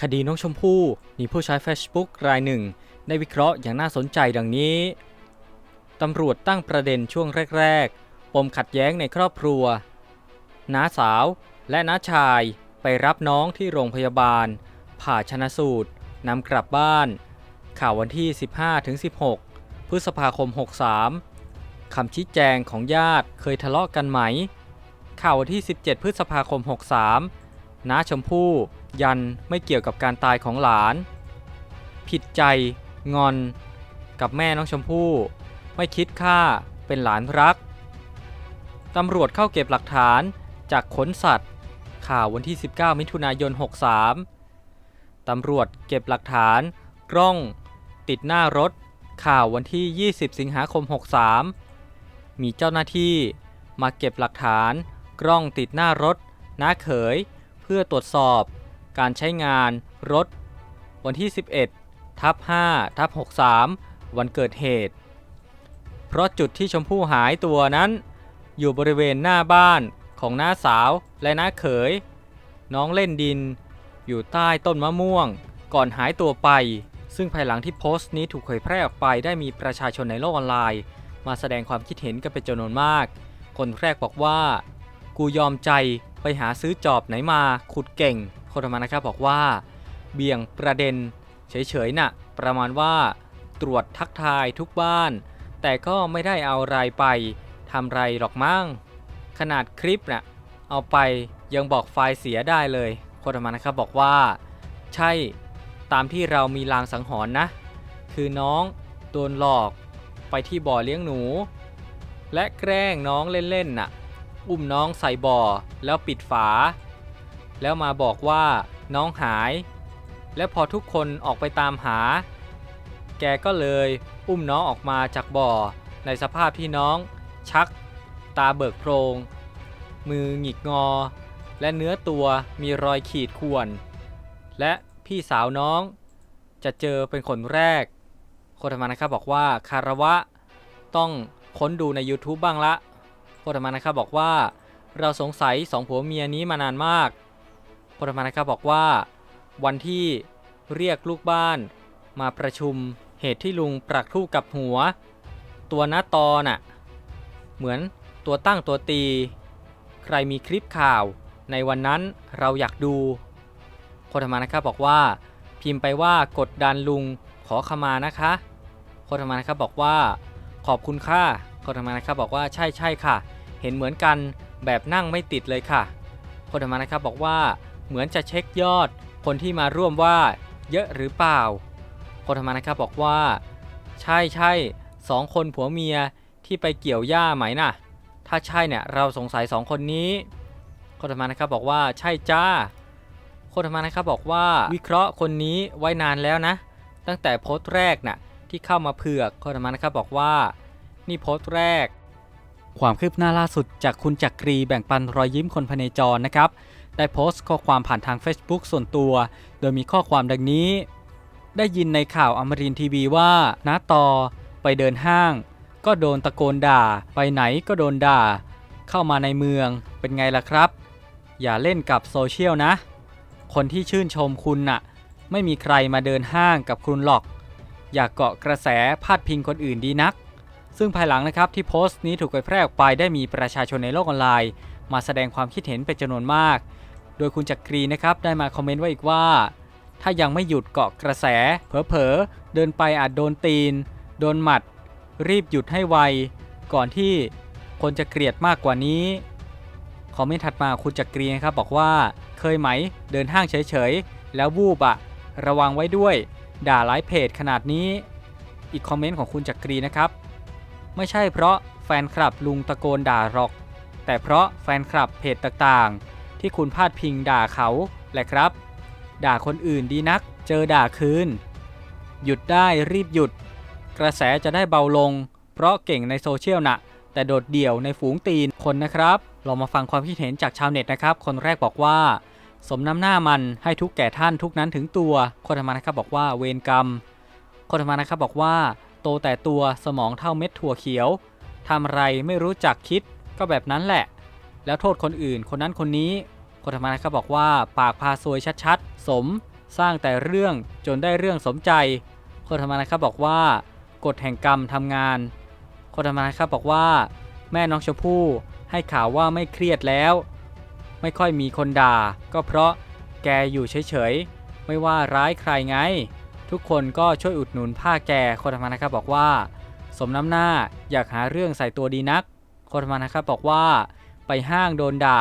คดีน้องชมพู่มีผู้ใช้ Facebook รายหนึ่ง ได้วิเคราะห์อย่างน่าสนใจดังนี้ ตำรวจตั้งประเด็นช่วงแรก ๆ ปมขัดแย้งในครอบครัว น้าสาวและน้าชายไปรับน้องที่โรงพยาบาล ผ่าชนะสูตรนำกลับบ้าน ข่าววันที่ 15-16 พฤษภาคม 63 คำชี้แจงของญาติเคยทะเลาะกันไหม ข่าววันที่ 17 พฤษภาคม 63 น้าชมพู่ ยันไม่เกี่ยวกับการตายของหลาน ผิดใจงอน กับแม่น้องชมพู่ ไม่คิดค่าเป็นหลานรักตำรวจเข้าเก็บหลักฐานจากขนสัตว์ ข่าววันที่ 19 มิถุนายน 63 ตำรวจเก็บหลักฐานกล้อง ติดหน้ารถ ข่าววันที่ 20 สิงหาคม 63 มีเจ้าหน้าที่มาเก็บหลักฐาน กล้องติดหน้ารถน้าเขย เพื่อตรวจสอบ การใช้งานรถ วันที่ 11ทับ5ทับ63 วันเกิดเหตุ เพราะจุดที่ชมพู่หายตัวนั้น อยู่บริเวณหน้าบ้านของน้าสาวและน้าเขย น้องเล่นดิน อยู่ใต้ต้นมะม่วง ก่อนหายตัวไป ซึ่งภายหลังที่โพสต์นี้ถูกเผยแพร่ออกไปได้มีประชาชนในโลกออนไลน์ มาแสดงความคิดเห็นกันเป็นจำนวนมาก คนแรกบอกว่า กูยอมใจไปหาซื้อจอบไหนมาขุดเก่ง คนธรรมานะครับบอกว่า เบี่ยงประเด็นเฉยๆน่ะประมาณว่าตรวจทักทายทุกบ้าน แต่ก็ไม่ได้เอาไรไปทำไรหรอกมั้งขนาดคลิปน่ะเอาไปยังบอกไฟล์เสียได้เลยคนธรรมานะครับบอกว่า ใช่ตามที่เรามีลางสังหรณ์นะ คือน้องโดนหลอกไปที่บ่อเลี้ยงหนู และแกล้งน้องเล่นๆน่ะ อุ้มน้องใส่บ่อแล้วปิดฝา แล้วมาบอกว่าน้องหาย และพอทุกคนออกไปตามหา แกก็เลยอุ้มน้องออกมาจากบ่อ ในสภาพที่น้อง ชัก ตาเบิกโพรง มือหงิกงอ และเนื้อตัวมีรอยขีดข่วน และพี่สาวน้องจะเจอเป็นคนแรก โคตรมานะครับบอกว่าคารวะ ต้องค้นดูใน YouTube บ้างละ โคตรมานะครับบอกว่า เราสงสัยสองผัวเมียนี้มานานมาก โคตรมานะครับบอกว่า วันที่เรียกลูกบ้าน มาประชุมเหตุที่ลุงปรักทู่กับหัว ตัวน้าตอน่ะ เหมือนตัวตั้งตัวตี ใครมีคลิปข่าวในวันนั้นเราอยากดูโคตรมานะครับบอกว่า พิมพ์ไปว่ากดดันลุงขอขมานะคะโคตรมานะครับบอกว่า ขอบคุณค่ะโคตรมานะครับบอกว่าใช่ใช่ค่ะ เห็นเหมือนกันแบบนั่งไม่ติดเลยค่ะโคตรมานะครับบอกว่า เหมือนจะเช็คยอด คนที่มาร่วมว่าเยอะหรือเปล่าโคตรมานะครับบอกว่า ใช่ใช่สองคนผัวเมียที่ไปเกี่ยวหญ้าไหมน่ะ ถ้าใช่เนี่ยเราสงสัยสองคนนี้โคตรมานะครับบอกว่าใช่จ้าโคตรมานะครับบอกว่าวิเคราะห์คนนี้ไว้นานแล้วนะ ตั้งแต่โพสต์แรกน่ะที่เข้ามาเผือกโคตรมานะครับบอกว่า นี่โพสต์แรก ความคืบหน้าล่าสุดจากคุณจักรีแบ่งปันรอยยิ้มคนพเนจรนะครับ ได้โพสต์ข้อความผ่านทาง Facebook ส่วนตัว โดยมีข้อความดังนี้ ได้ยินในข่าวอมรินทีวีว่าน้าตอไปเดินห้าง ก็โดนตะโกนด่า ไปไหนก็โดนด่า เข้ามาในเมืองเป็นไงล่ะครับ อย่าเล่นกับโซเชียลนะ คนที่ชื่นชมคุณน่ะ ไม่มีใครมาเดินห้างกับคุณหรอก อย่าเกาะกระแสพาดพิงคนอื่นดีนัก ซึ่งภายหลังนะครับที่โพสต์นี้ถูกเผยแพร่ออกไปได้มีประชาชนในโลกออนไลน์ มาแสดงความคิดเห็นเป็นจำนวนมาก โดยคุณจักรีนะครับได้มาคอมเมนต์ไว้อีกว่า ถ้ายังไม่หยุดเกาะกระแส เผลอๆ เดินไปอาจโดนตีน โดนหมัด รีบหยุดให้ไว ก่อนที่คนจะเกลียดมากกว่านี้คอมเมนต์ถัดมาคุณจักรีนะครับบอกว่าเคยไหมเดินห้างเฉยๆ แล้ววูบอะระวังไว้ด้วย ด่าหลายเพจขนาดนี้ อีกคอมเมนต์ของคุณจักรีนะครับ ไม่ใช่เพราะแฟนคลับลุงตะโกนด่าหรอก แต่เพราะแฟนคลับเพจต่างๆ ที่คุณพาดพิงด่าเขาแหละครับ ด่าคนอื่นดีนัก เจอด่าคืน หยุดได้รีบหยุด กระแสจะได้เบาลง เพราะเก่งในโซเชียลนะแต่โดดเดี่ยวในฝูงตีนคนนะครับ เรามาฟังความคิดเห็นจากชาวเน็ตนะครับ คนแรกบอกว่า สมน้ำหน้ามันให้ทุกแก่ท่านทุกนั้นถึงตัว คนธรรมานะครับบอกว่าเวรกรรม คนธรรมานะครับบอกว่า โตแต่ตัวสมองเท่าเม็ดถั่วเขียวทำไรไม่รู้จักคิดก็แบบนั้นแหละ แล้วโทษคนอื่น คนนั้นคนนี้คนธรรมนะครับบอกว่าปากพาซวยชัดๆ สม สร้างแต่เรื่องจนได้เรื่องสมใจ คนธรรมนะครับบอกว่ากฎแห่งกรรมทำงาน คนธรรมนะครับบอกว่า แม่น้องชมพู่ให้ข่าวว่าไม่เครียดแล้ว ไม่ค่อยมีคนด่า ก็เพราะแกอยู่เฉยๆ ไม่ว่าร้ายใครไง ทุกคนก็ช่วยอุดหนุนผ้าแกคนธรรมนะครับบอกว่า สมน้ำหน้าอยากหาเรื่องใส่ตัวดีนักคนธรรมนะครับบอกว่า ไปห้างโดนด่า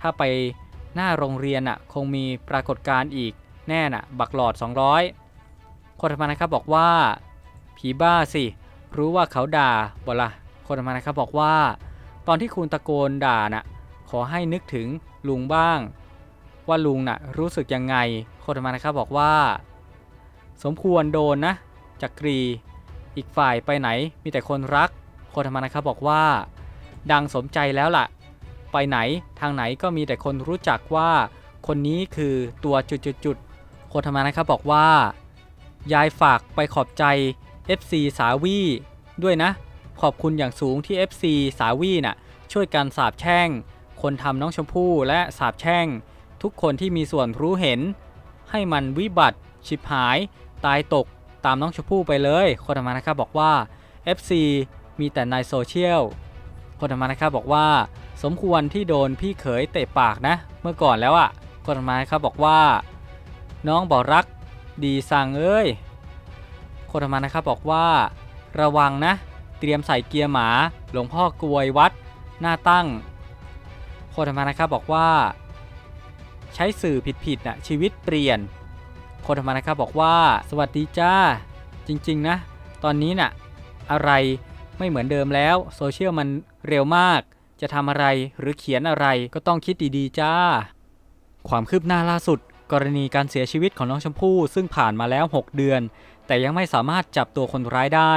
ถ้าไปหน้าโรงเรียนอะคงมีปรากฏการณ์อีกแน่น่ะ บักหลอด 200 คนธรรมนะครับบอกว่า ผีบ้าสิ รู้ว่าเขาด่าบ่ละคนธรรมนะครับบอกว่า ตอนที่คุณตะโกนด่าน่ะ ขอให้นึกถึงลุงบ้าง ว่าลุงน่ะรู้สึกยังไง คนธรรมนะครับบอกว่า สมควรโดนนะจักรี อีกฝ่ายไปไหนมีแต่คนรัก คนธรรมนะครับบอกว่า ดังสมใจแล้วล่ะ ไปไหนทางไหนก็มีแต่คนรู้จักว่า คนนี้คือตัวจุดๆๆคนธรรมนะครับบอกว่า ยายฝากไปขอบใจ FC สาวีด้วยนะ ขอบคุณอย่างสูงที่ FC สาวีน่ะช่วยกันสาบแช่ง คนทำน้องชมพู่และสาบแช่ง ทุกคนที่มีส่วนรู้เห็น ให้มันวิบัติชิบหาย ตายตกตามน้องชมพู่ไปเลยคนธรรมนะครับบอกว่า FC มีแต่ในโซเชียลคนธรรมนะครับบอกว่า สมควรที่โดนพี่เขยเตะปากนะ เมื่อก่อนแล้วอะ่ะคนธรรมนะครับบอกว่า น้องบอกรักดีสั่งเอ้ยคนธรรมนะครับบอกว่า ระวังนะ เตรียมใส่เกียร์หมา หลวงพ่อกวยวัดหน้าตั้งคนธรรมนะครับบอกว่า ใช้สื่อผิดๆน่ะชีวิตเปลี่ยนคนธรรมนะครับบอกว่าสวัสดีจ้า จริงๆนะ ตอนนี้น่ะ อะไรไม่เหมือนเดิมแล้ว โซเชียลมันเร็วมาก จะทำอะไรหรือเขียนอะไรก็ต้องคิดดีๆจ้า ความคืบหน้าล่าสุด กรณีการเสียชีวิตของน้องชมพู่ซึ่งผ่านมาแล้ว 6 เดือน แต่ยังไม่สามารถจับตัวคนร้ายได้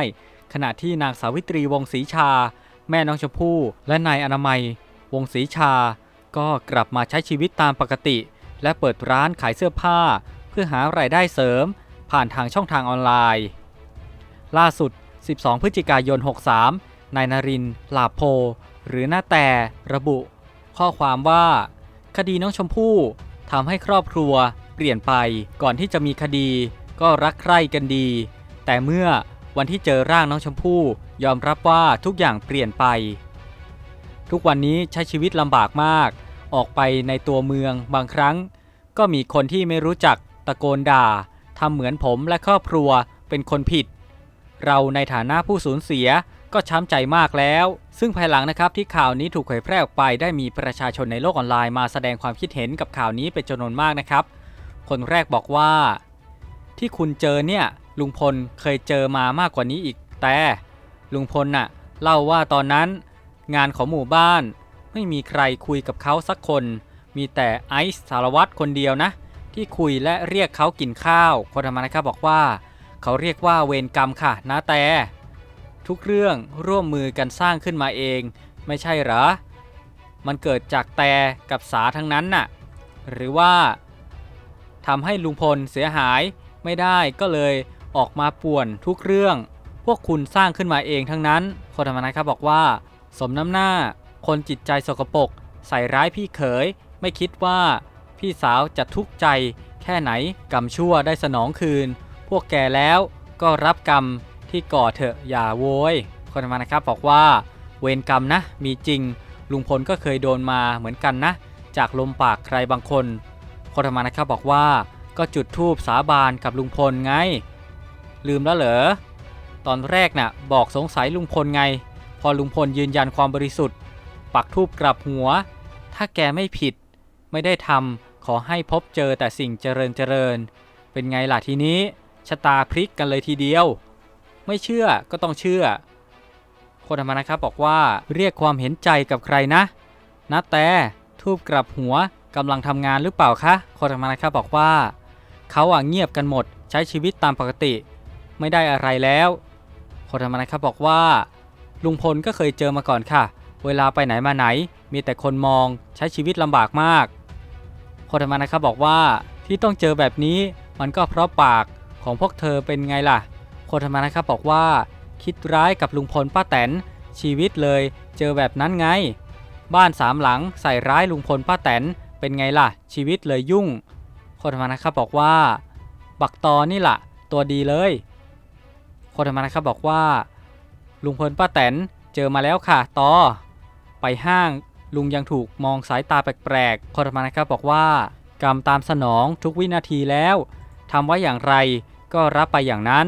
ขณะที่นางสาวิตรีวงศรีชา แม่น้องชมพู่และนายอนามัย วงศรีชา ก็กลับมาใช้ชีวิตตามปกติ และเปิดร้านขายเสื้อผ้า เพื่อหารายได้เสริม ผ่านทางช่องทางออนไลน์ ล่าสุด 12 พฤศจิกายน 63นายนาริน ลาโพ หรือหน้าแต่ระบุ ข้อความว่า คดีน้องชมพู่ทำให้ครอบครัวเปลี่ยนไปก่อนที่จะมีคดี ก็รักใคร่กันดี แต่เมื่อวันที่เจอร่างน้องชมพู่ยอมรับว่าทุกอย่างเปลี่ยนไป ทุกวันนี้ใช้ชีวิตลำบากมาก ออกไปในตัวเมืองบางครั้ง ก็มีคนที่ไม่รู้จักตะโกนด่าทำเหมือนผมและครอบครัวเป็นคนผิด เราในฐานะผู้สูญเสีย ก็ช้ำใจมากแล้ว ซึ่งภายหลังนะครับที่ข่าวนี้ถูกเผยแพร่ออกไป ได้มีประชาชนในโลกออนไลน์มาแสดงความคิดเห็นกับข่าวนี้เป็นจำนวนมากนะครับ คนแรกบอกว่า ที่คุณเจอเนี่ยลุงพลเคยเจอมามากกว่านี้อีก แต่ลุงพลน่ะเล่าว่าตอนนั้น งานของหมู่บ้าน ไม่มีใครคุยกับเขาสักคน มีแต่ไอซ์สารวัตรคนเดียวนะ ที่คุยและเรียกเขากินข้าว คนธรรมนะครับบอกว่า เขาเรียกว่าเวรกรรมค่ะนะแต่ ทุกเรื่องร่วมมือกันสร้างขึ้นมาเอง ไม่ใช่เหรอ มันเกิดจากแต่กับสาทั้งนั้นน่ะ หรือว่าทำให้ลุงพลเสียหายไม่ได้ก็เลยออกมาป่วนทุกเรื่อง พวกคุณสร้างขึ้นมาเองทั้งนั้นคนธรรมนะครับบอกว่า สมน้ำหน้า คนจิตใจสกปรกใส่ร้ายพี่เขย ไม่คิดว่าพี่สาวจะทุกข์ใจแค่ไหนกรรมชั่วได้สนองคืน พวกแกแล้วก็รับกรรม ที่ก่อเถอะอย่าโวยคนธรรมนะครับบอกว่าเวรกรรมนะ มีจริง ลุงพลก็เคยโดนมาเหมือนกันนะ จากลมปากใครบางคนคนธรรมนะครับบอกว่าก็จุดธูปสาบานกับลุงพลไง ลืมแล้วเหรอตอนแรกน่ะบอกสงสัยลุงพลไง พอลุงพลยืนยันความบริสุทธิ์ ปักธูปกลับหัว ถ้าแกไม่ผิด ไม่ได้ทำขอให้พบเจอแต่สิ่งเจริญเจริญ เป็นไงล่ะทีนี้ชะตาพลิกกันเลยทีเดียว ไม่เชื่อก็ต้องเชื่อคนธรรมนะครับบอกว่าเรียกความเห็นใจกับใครนะนะแต่ทูบกลับหัวกำลังทำงานหรือเปล่าคะคนธรรมนะครับบอกว่า เขาอะเงียบกันหมดใช้ชีวิตตามปกติ ไม่ได้อะไรแล้วคนธรรมนะครับบอกว่า ลุงพลก็เคยเจอมาก่อนค่ะ เวลาไปไหนมาไหน มีแต่คนมองใช้ชีวิตลำบากมากคนธรรมนะครับบอกว่าที่ต้องเจอแบบนี้มันก็เพราะปากของพวกเธอเป็นไงล่ะ คนธรรมนะครับบอกว่า คิดร้ายกับลุงพลป้าแตน ชีวิตเลยเจอแบบนั้นไง บ้านสามหลังใส่ร้ายลุงพลป้าแตน เป็นไงล่ะ ชีวิตเลยยุ่ง คนธรรมนะครับบอกว่า บักตอนี่ล่ะ ตัวดีเลย คนธรรมนะครับบอกว่า ลุงพลป้าแตนเจอมาแล้วค่ะตอไปห้างลุงยังถูกมองสายตาแปลกๆคนธรรมนะครับบอกว่ากรรมตามสนองทุกวินาทีแล้วทำไว้อย่างไรก็รับไปอย่างนั้น